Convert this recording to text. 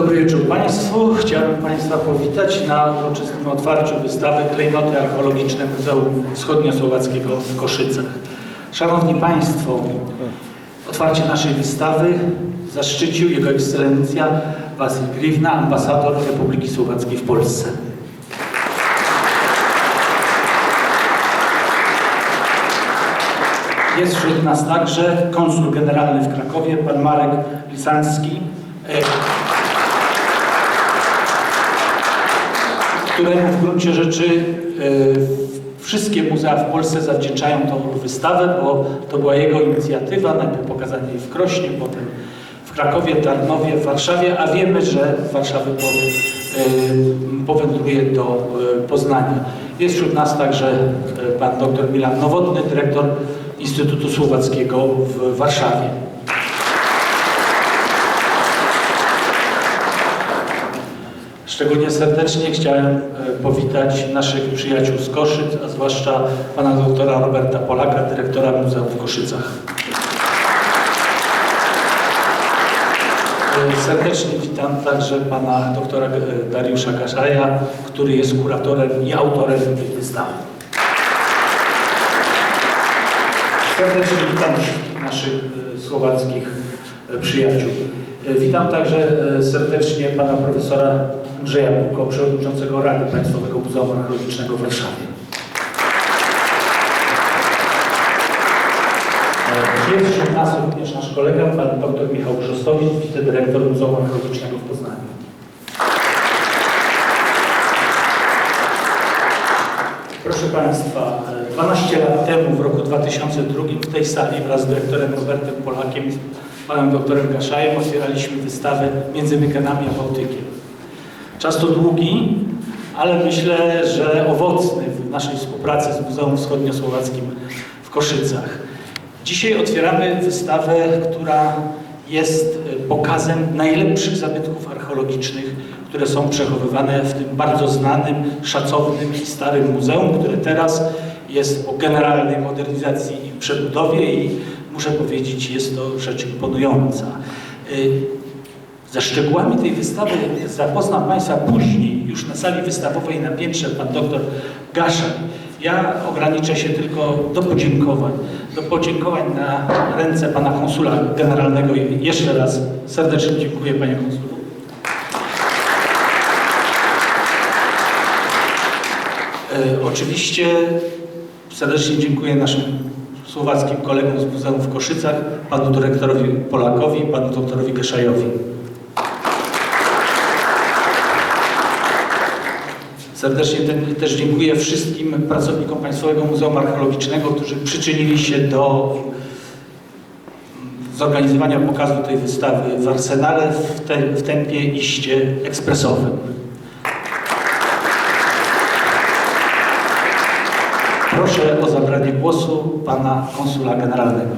Dobry wieczór Państwu. Chciałbym Państwa powitać na uroczystym otwarciu wystawy Klejnoty Archeologiczne Muzeum Wschodniosłowackiego w Koszycach. Szanowni Państwo, otwarcie naszej wystawy zaszczycił Jego Ekscelencja Wasyl Grivna, ambasador Republiki Słowackiej w Polsce. Jest wśród nas także konsul generalny w Krakowie, pan Marek Lisański, e, któremu w gruncie rzeczy e, wszystkie muzea w Polsce zawdzięczają tą wystawę, bo to była jego inicjatywa, najpierw pokazanie jej w Krośnie, potem w Krakowie, Tarnowie, w Warszawie, a wiemy, że Warszawy e, powędruje do e, Poznania. Jest wśród nas także pan dr Milan Nowotny, dyrektor Instytutu Słowackiego w Warszawie. Szczególnie serdecznie chciałem e, powitać naszych przyjaciół z Koszyc, a zwłaszcza pana doktora Roberta Polaka, dyrektora Muzeum w Koszycach. E, Serdecznie witam także pana doktora e, Dariusza Kaszaja, który jest kuratorem i autorem tej wystawy. Serdecznie witam naszych słowackich przyjaciół. E, Witam także e, serdecznie pana profesora Andrzeja Buko, przewodniczącego Rady Państwowego Muzeum Archeologicznego w Warszawie. E, Jest wśród nas również nasz kolega, pan dr Michał Brzostowicz, wicedyrektor Muzeum Archeologicznego w Poznaniu. Proszę Państwa, e, 12 lat temu, w roku 2002, w tej sali wraz z dyrektorem Robertem Polakiem panem doktorem Kaszajem otwieraliśmy wystawę Między Mykenami a Bałtykiem. Czas to długi, ale myślę, że owocny w naszej współpracy z Muzeum Wschodniosłowackim w Koszycach. Dzisiaj otwieramy wystawę, która jest pokazem najlepszych zabytków archeologicznych, które są przechowywane w tym bardzo znanym, szacownym i starym muzeum, które teraz jest po generalnej modernizacji i przebudowie i muszę powiedzieć, jest to rzecz imponująca. Y, Ze szczegółami tej wystawy zapozna Państwa później, już na sali wystawowej na piętrze, pan doktor Gaszek. Ja ograniczę się tylko do podziękowań. Do podziękowań na ręce pana konsula generalnego. Jeszcze raz serdecznie dziękuję panie konsulu. E, Oczywiście serdecznie dziękuję naszym słowackim kolegom z Muzeum w Koszycach, panu dyrektorowi Polakowi, panu doktorowi Geszajowi. Serdecznie te- też dziękuję wszystkim pracownikom Państwowego Muzeum Archeologicznego, którzy przyczynili się do zorganizowania pokazu tej wystawy w Arsenale w, te, w tempie iście ekspresowym. Proszę o zabranie głosu pana konsula generalnego.